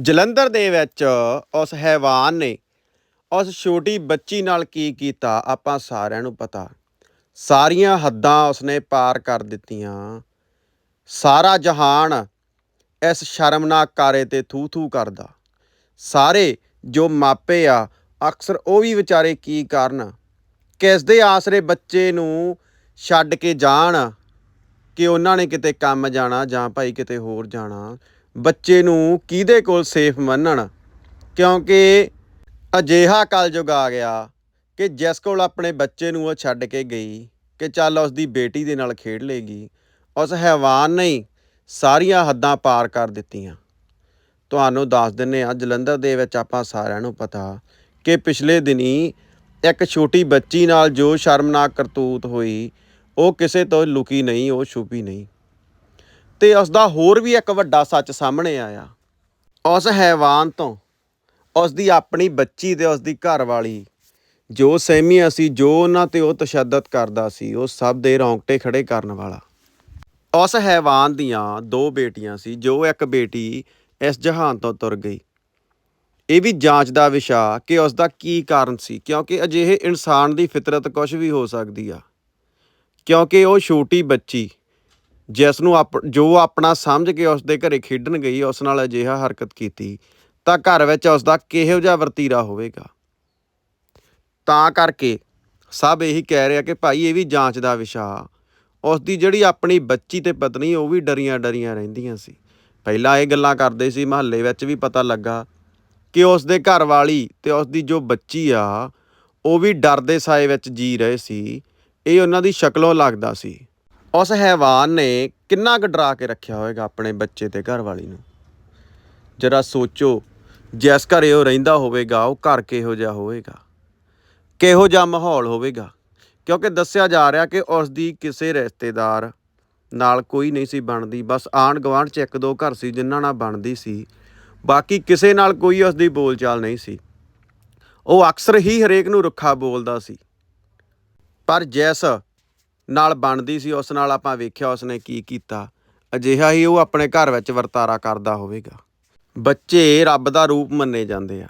ਜਲੰਧਰ ਦੇ ਵਿੱਚ ਉਸ ਹੈਵਾਨ ਨੇ ਉਸ ਛੋਟੀ ਬੱਚੀ ਨਾਲ ਕੀ ਕੀਤਾ ਆਪਾਂ ਸਾਰਿਆਂ ਨੂੰ ਪਤਾ। ਸਾਰੀਆਂ ਹੱਦਾਂ ਉਸਨੇ ਪਾਰ ਕਰ ਦਿੱਤੀਆਂ। ਸਾਰਾ ਜਹਾਨ ਇਸ ਸ਼ਰਮਨਾਕ ਕਾਰੇ ਤੇ ਥੂ ਥੂ ਕਰਦਾ। ਸਾਰੇ ਜੋ ਮਾਪੇ ਆ, ਅਕਸਰ ਉਹ ਵੀ ਵਿਚਾਰੇ ਕੀ ਕਰਨ? ਕਿਸ ਦੇ ਆਸਰੇ ਬੱਚੇ ਨੂੰ ਛੱਡ ਕੇ ਜਾਣ? ਕਿ ਉਹਨਾਂ ਨੇ ਕਿਤੇ ਕੰਮ ਜਾਣਾ ਜਾਂ ਭਾਈ ਕਿਤੇ ਹੋਰ ਜਾਣਾ? ਬੱਚੇ ਨੂੰ ਕਿਹਦੇ ਕੋਲ ਸੇਫ ਮੰਨਣ? ਕਿਉਂਕਿ ਅਜਿਹਾ ਕਲਯੁਗ ਆ ਗਿਆ ਕਿ ਜਿਸ ਕੋਲ ਆਪਣੇ ਬੱਚੇ ਨੂੰ ਉਹ ਛੱਡ ਕੇ ਗਈ ਕਿ ਚੱਲ ਉਸ ਦੀ ਬੇਟੀ ਦੇ ਨਾਲ ਖੇਡ ਲੇਗੀ, ਉਸ ਹੈਵਾਨ ਨੇ ਸਾਰੀਆਂ ਹੱਦਾਂ ਪਾਰ ਕਰ ਦਿੱਤੀਆਂ। ਤੁਹਾਨੂੰ ਦੱਸ ਦਿੰਨੇ ਆ ਜਲੰਧਰ ਦੇ ਵਿੱਚ ਆਪਾਂ ਸਾਰਿਆਂ ਨੂੰ ਪਤਾ ਕਿ ਪਿਛਲੇ ਦਿਨੀ ਇੱਕ ਛੋਟੀ ਬੱਚੀ ਨਾਲ ਜੋ ਸ਼ਰਮਨਾਕ ਕਰਤੂਤ ਹੋਈ, ਉਹ ਕਿਸੇ ਤੋਂ ਲੁਕੀ ਨਹੀਂ, ਉਹ ਛੁਪੀ ਨਹੀਂ। ਤੇ ਉਸ ਦਾ ਹੋਰ ਵੀ ਇੱਕ ਵੱਡਾ ਸੱਚ ਸਾਹਮਣੇ ਆਇਆ। ਉਸ ਹੈਵਾਨ ਤੋਂ ਉਸ ਦੀ ਆਪਣੀ ਬੱਚੀ ਤੇ ਉਸ ਦੀ ਘਰ ਵਾਲੀ ਜੋ ਸਹਿਮੀਆਂ ਸੀ, ਜੋ ਉਹਨਾਂ ਤੇ ਉਹ ਤਸ਼ੱਦਦ ਕਰਦਾ ਸੀ, ਉਹ ਸਭ ਦੇ ਰੌਂਗਟੇ ਖੜੇ ਕਰਨ ਵਾਲਾ। ਉਸ ਹੈਵਾਨ ਦੀਆਂ ਦੋ ਬੇਟੀਆਂ ਸੀ, ਜੋ ਇੱਕ ਬੇਟੀ ਇਸ ਜਹਾਨ ਤੋਂ ਤੁਰ ਗਈ। ਇਹ ਵੀ ਜਾਂਚ ਦਾ ਵਿਸ਼ਾ ਕਿ ਉਸ ਦਾ ਕੀ ਕਾਰਨ ਸੀ, ਕਿਉਂਕਿ ਅਜਿਹੇ ਇਨਸਾਨ ਦੀ ਫਿਤਰਤ ਕੁਝ ਵੀ ਹੋ ਸਕਦੀ ਆ। ਕਿਉਂਕਿ ਉਹ ਛੋਟੀ ਬੱਚੀ ਜਿਸ ਨੂੰ ਆਪ, ਜੋ ਆਪਣਾ ਸਮਝ ਕੇ ਉਸ ਦੇ ਘਰੇ ਖੇਡਣ ਗਈ, ਉਸ ਨਾਲ ਅਜਿਹਾ ਹਰਕਤ ਕੀਤੀ, ਤਾਂ ਘਰ ਵਿੱਚ ਉਸ ਦਾ ਕਿਹੋ ਜਿਹਾ ਵਰਤੀਰਾ ਹੋਵੇਗਾ? ਤਾਂ ਕਰਕੇ ਸਭ ਇਹੀ ਕਹਿ ਰਿਹਾ ਕਿ ਭਾਈ ਇਹ ਵੀ ਜਾਂਚ ਦਾ ਵਿਸ਼ਾ ਉਸ ਦੀ ਜਿਹੜੀ ਆਪਣੀ ਬੱਚੀ ਤੇ ਪਤਨੀ, ਉਹ ਵੀ ਡਰੀਆਂ ਡਰੀਆਂ ਰਹਿੰਦੀਆਂ ਸੀ। ਪਹਿਲਾਂ ਇਹ ਗੱਲਾਂ ਕਰਦੇ ਸੀ, ਮਹੱਲੇ ਵਿੱਚ ਵੀ ਪਤਾ ਲੱਗਾ ਕਿ ਉਸ ਦੇ ਘਰ ਵਾਲੀ ਤੇ ਉਸ ਦੀ ਜੋ ਬੱਚੀ ਆ, ਉਹ ਵੀ ਡਰ ਦੇ ਸਾਏ ਵਿੱਚ ਜੀ ਰਹੇ ਸੀ। ਇਹ ਉਹਨਾਂ ਦੀ ਸ਼ਕਲੋਂ ਲੱਗਦਾ ਸੀ। ਉਸ ਹੈਵਾਨ ਨੇ ਕਿੰਨਾ ਕੁ ਡਰਾ ਕੇ ਰੱਖਿਆ ਹੋਵੇਗਾ ਆਪਣੇ ਬੱਚੇ ਤੇ ਘਰ ਵਾਲੀ ਨੂੰ? ਜਰਾ ਸੋਚੋ, ਜਿਸ ਘਰੇ ਉਹ ਰਹਿੰਦਾ ਹੋਵੇਗਾ, ਉਹ ਘਰ ਕਿਹੋ ਜਿਹਾ ਹੋਵੇਗਾ? ਕਿਹੋ ਜਿਹਾ ਮਾਹੌਲ ਹੋਵੇਗਾ? ਕਿਉਂਕਿ ਦੱਸਿਆ ਜਾ ਰਿਹਾ ਕਿ ਉਸ ਦੀ ਕਿਸੇ ਰਿਸ਼ਤੇਦਾਰ ਨਾਲ ਕੋਈ ਨਹੀਂ ਸੀ ਬਣਦੀ। ਬਸ ਆਂਢ ਗੁਆਂਢ ਚ ਇੱਕ ਦੋ ਘਰ ਸੀ ਜਿਨ੍ਹਾਂ ਨਾਲ ਬਣਦੀ ਸੀ। ਬਾਕੀ ਕਿਸੇ ਨਾਲ ਕੋਈ ਉਸ ਦੀ ਬੋਲਚਾਲ ਨਹੀਂ ਸੀ। ਉਹ ਅਕਸਰ ਹੀ ਹਰੇਕ ਨੂੰ ਰੁੱਖਾ ਬੋਲਦਾ ਸੀ। ਪਰ ਜਿਸ ਨਾਲ ਬਣਦੀ ਸੀ, ਉਸ ਨਾਲ ਆਪਾਂ ਵੇਖਿਆ ਉਸਨੇ ਕੀ ਕੀਤਾ। ਅਜਿਹਾ ਹੀ ਉਹ ਆਪਣੇ ਘਰ ਵਿੱਚ ਵਰਤਾਰਾ ਕਰਦਾ ਹੋਵੇਗਾ। ਬੱਚੇ ਰੱਬ ਦਾ ਰੂਪ ਮੰਨੇ ਜਾਂਦੇ ਆ।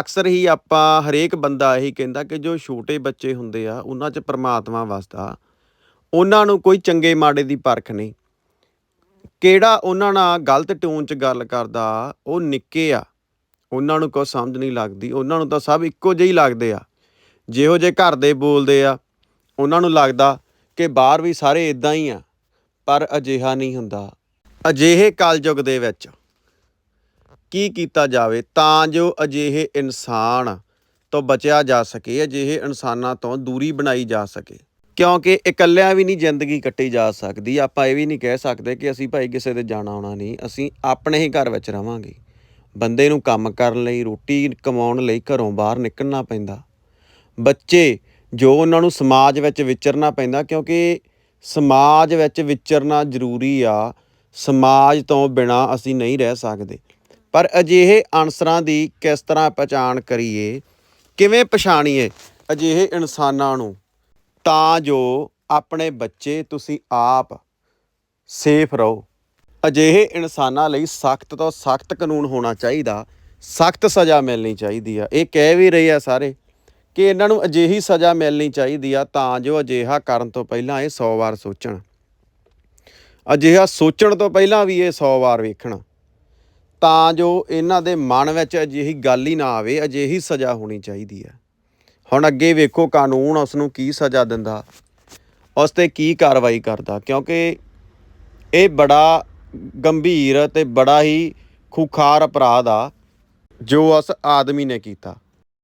ਅਕਸਰ ਹੀ ਆਪਾਂ ਹਰੇਕ ਬੰਦਾ ਇਹੀ ਕਹਿੰਦਾ ਕਿ ਜੋ ਛੋਟੇ ਬੱਚੇ ਹੁੰਦੇ ਆ, ਉਹਨਾਂ 'ਚ ਪਰਮਾਤਮਾ ਵਸਦਾ। ਉਹਨਾਂ ਨੂੰ ਕੋਈ ਚੰਗੇ ਮਾੜੇ ਦੀ ਪਰਖ ਨਹੀਂ। ਕਿਹੜਾ ਉਹਨਾਂ ਨਾਲ ਗਲਤ ਟੋਨ 'ਚ ਗੱਲ ਕਰਦਾ, ਉਹ ਨਿੱਕੇ ਆ। ਉਹਨਾਂ ਨੂੰ ਕੁਛ ਸਮਝ ਨਹੀਂ ਲੱਗਦੀ। ਉਹਨਾਂ ਨੂੰ ਤਾਂ ਸਭ ਇੱਕੋ ਜਿਹੇ ਹੀ ਲੱਗਦੇ ਆ। ਜਿਹੋ ਜੇ ਘਰ ਦੇ ਬੋਲਦੇ ਆ ਉਹਨਾਂ ਨੂੰ ਲੱਗਦਾ ਕਿ ਬਾਹਰ ਵੀ ਸਾਰੇ ਇਦਾਂ ਹੀ ਆ, ਪਰ ਅਜਿਹਾ ਨਹੀਂ ਹੁੰਦਾ। ਅਜਿਹੇ ਕਲਯੁਗ ਦੇ ਵਿੱਚ ਕੀ ਕੀਤਾ ਜਾਵੇ ਤਾਂ ਜੋ ਅਜਿਹੇ ਇਨਸਾਨ ਤੋਂ ਬਚਿਆ ਜਾ ਸਕੇ, ਅਜਿਹੇ ਇਨਸਾਨਾਂ ਤੋਂ ਦੂਰੀ ਬਣਾਈ ਜਾ ਸਕੇ। ਕਿਉਂਕਿ ਇਕੱਲਿਆਂ ਵੀ ਨਹੀਂ ਜ਼ਿੰਦਗੀ ਕੱਟੀ ਜਾ ਸਕਦੀ। ਆਪਾਂ ਇਹ ਵੀ ਨਹੀਂ ਕਹਿ ਸਕਦੇ ਕਿ ਅਸੀਂ ਭਾਈ ਕਿਸੇ ਦੇ ਜਾਣਾ ਆਉਣਾ ਨਹੀਂ। ਅਸੀਂ ਆਪਣੇ ਹੀ ਘਰ ਵਿੱਚ ਰਵਾਂਗੇ। ਬੰਦੇ ਨੂੰ ਕੰਮ ਕਰਨ ਲਈ, ਰੋਟੀ ਕਮਾਉਣ ਲਈ ਘਰੋਂ ਬਾਹਰ ਨਿਕਲਣਾ ਪੈਂਦਾ। ਬੱਚੇ ਜੋ ਉਹਨਾਂ ਨੂੰ ਸਮਾਜ ਵਿੱਚ ਵਿਚਰਨਾ ਪੈਂਦਾ, ਕਿਉਂਕਿ ਸਮਾਜ ਵਿੱਚ ਵਿਚਰਨਾ ਜ਼ਰੂਰੀ ਆ। ਸਮਾਜ ਤੋਂ ਬਿਨਾ ਅਸੀਂ ਨਹੀਂ ਰਹਿ ਸਕਦੇ। ਪਰ ਅਜਿਹੇ ਅਨਸਰਾਂ ਦੀ ਕਿਸ ਤਰ੍ਹਾਂ ਪਛਾਣ ਕਰੀਏ, ਕਿਵੇਂ ਪਛਾਣੀਏ ਅਜਿਹੇ ਇਨਸਾਨਾਂ ਨੂੰ, ਤਾਂ ਜੋ ਆਪਣੇ ਬੱਚੇ ਤੁਸੀਂ ਆਪ ਸੇਫ ਰਹੋ। ਅਜਿਹੇ ਇਨਸਾਨਾਂ ਲਈ ਸਖਤ ਤੋਂ ਸਖਤ ਕਾਨੂੰਨ ਹੋਣਾ ਚਾਹੀਦਾ। ਸਖਤ ਸਜ਼ਾ ਮਿਲਣੀ ਚਾਹੀਦੀ ਆ। ਇਹ ਕਹਿ ਵੀ ਰਹੇ ਆ ਸਾਰੇ। ਕਿ ਇਹਨਾਂ ਨੂੰ ਅਜਿਹੀ ਸਜ਼ਾ ਮਿਲਣੀ ਚਾਹੀਦੀ ਆ ਤਾਂ ਜੋ ਅਜਿਹਾ ਕਰਨ ਤੋਂ ਪਹਿਲਾਂ ਇਹ 100 ਵਾਰ ਸੋਚਣ। ਅਜਿਹਾ ਸੋਚਣ ਤੋਂ ਪਹਿਲਾਂ ਵੀ ਇਹ 100 ਵਾਰ ਵੇਖਣ। ਤਾਂ ਜੋ ਇਹਨਾਂ ਦੇ ਮਨ ਵਿੱਚ ਅਜਿਹੀ ਗੱਲ ਹੀ ਨਾ ਆਵੇ, ਅਜਿਹੀ ਸਜ਼ਾ ਹੋਣੀ ਚਾਹੀਦੀ ਹੈ ਹੁਣ ਅੱਗੇ ਵੇਖੋ ਕਾਨੂੰਨ ਉਸ ਨੂੰ ਕੀ ਸਜ਼ਾ ਦਿੰਦਾ, ਉਸ ਤੇ ਕੀ ਕਾਰਵਾਈ ਕਰਦਾ, ਕਿਉਂਕਿ ਇਹ ਬੜਾ ਗੰਭੀਰ ਤੇ ਬੜਾ ਹੀ ਖੁਖਾਰ ਅਪਰਾਧ ਆ ਜੋ ਉਸ ਆਦਮੀ ਨੇ ਕੀਤਾ।